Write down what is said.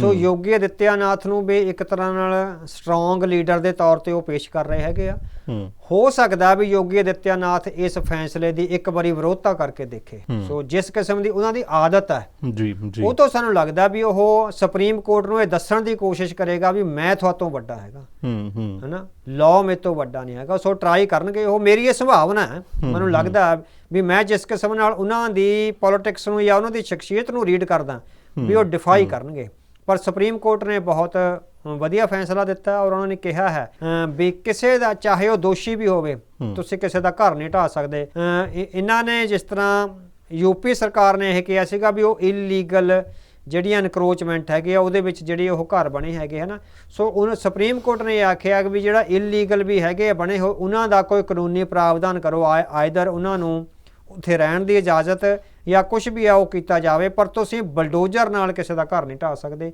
ਸੋ ਯੋਗੀ ਆਦਿੱਤਿਆਨਾਥ ਨੂੰ ਵੀ ਇੱਕ ਤਰ੍ਹਾਂ ਨਾਲ ਸਟਰੋਂਗ ਲੀਡਰ ਦੇ ਤੌਰ ਤੇ ਉਹ ਪੇਸ਼ ਕਰ ਰਹੇ ਹੈਗੇ ਆ। ਹੂੰ। ਸਕਦਾ ਵੀ ਯੋਗੀ ਆਦਿੱਤਿਆਨਾਥ ਇਸ ਫੈਸਲੇ ਦੀ ਇੱਕ ਵਾਰੀ ਵਿਰੋਧਤਾ ਕਰਕੇ ਦੇਖੇ। ਸੋ ਜਿਸ ਕਿਸਮ ਦੀ ਉਹਨਾਂ ਦੀ ਆਦਤ ਹੈ ਜੀ ਜੀ। ਉਹ ਤੋਂ ਸਾਨੂੰ ਲੱਗਦਾ ਵੀ ਉਹ ਸੁਪਰੀਮ ਕੋਰਟ ਨੂੰ ਇਹ ਦੱਸਣ ਦੀ ਕੋਸ਼ਿਸ਼ ਕਰੇਗਾ ਵੀ ਮੈਂ ਤੁਹਾਤੋਂ ਵੱਡਾ ਹੈਗਾ। ਹੂੰ ਹੂੰ। ਹੈਨਾ? ਲਾਅ ਮੇਰੇ ਤੋਂ ਵੱਡਾ ਨਹੀਂ ਹੈਗਾ। ਸੋ ਟਰਾਈ ਕਰਨਗੇ। ਉਹ ਮੇਰੀ ਇਹ ਸੰਭਾਵਨਾ ਹੈ। ਮੈਨੂੰ ਲੱਗਦਾ ਵੀ ਮੈਂ ਜਿਸ ਕਿਸਮ ਨਾਲ ਉਹਨਾਂ ਦੀ ਪੋਲਿਟਿਕਸ ਨੂੰ ਜਾਂ ਉਹਨਾਂ ਦੀ ਸ਼ਖਸੀਅਤ ਨੂੰ ਰੀਡ ਕਰਦਾ ਵੀ ਉਹ ਡਿਫਾਈ ਕਰਨਗੇ। ਪਰ ਸੁਪਰੀਮ ਕੋਰਟ ਨੇ ਬਹੁਤ ਵਧੀਆ ਫੈਸਲਾ ਦਿੱਤਾ ਔਰ ਉਹਨਾਂ ਨੇ ਕਿਹਾ ਹੈ ਵੀ ਕਿਸੇ ਦਾ ਚਾਹੇ ਉਹ ਦੋਸ਼ੀ ਵੀ ਹੋਵੇ ਤੁਸੀਂ ਕਿਸੇ ਦਾ ਘਰ ਨਹੀਂ ਢਾ ਸਕਦੇ। ਇਹਨਾਂ ਨੇ ਜਿਸ ਤਰ੍ਹਾਂ ਯੂਪੀ ਸਰਕਾਰ ਨੇ ਇਹ ਕਿਹਾ ਸੀਗਾ ਵੀ ਉਹ ਇਲੀਗਲ ਜਿਹੜੀਆਂ ਇਨਕਰੋਚਮੈਂਟ ਹੈਗੇ ਆ ਉਹਦੇ ਵਿੱਚ ਜਿਹੜੇ ਉਹ ਘਰ ਬਣੇ ਹੈਗੇ ਹਨਾ? ਸੋ ਉਹਨਾਂ ਸੁਪਰੀਮ ਕੋਰਟ ਨੇ ਆਖਿਆ ਕਿ ਵੀ ਜਿਹੜਾ ਇਲੀਗਲ ਵੀ ਹੈਗੇ ਆ ਬਣੇ ਹੋ ਉਹਨਾਂ ਦਾ ਕੋਈ ਕਾਨੂੰਨੀ ਪ੍ਰਾਵਧਾਨ ਕਰੋ ਆਇਦਰ ਉਹਨਾਂ ਨੂੰ ਉੱਥੇ ਰਹਿਣ ਦੀ ਇਜਾਜ਼ਤ ਜਾਂ ਕੁਝ ਵੀ ਆ ਉਹ ਕੀਤਾ ਜਾਵੇ ਪਰ ਤੁਸੀਂ ਬਲਡੋਜ਼ਰ ਨਾਲ ਕਿਸੇ ਦਾ ਘਰ ਨਹੀਂ ਢਾ ਸਕਦੇ।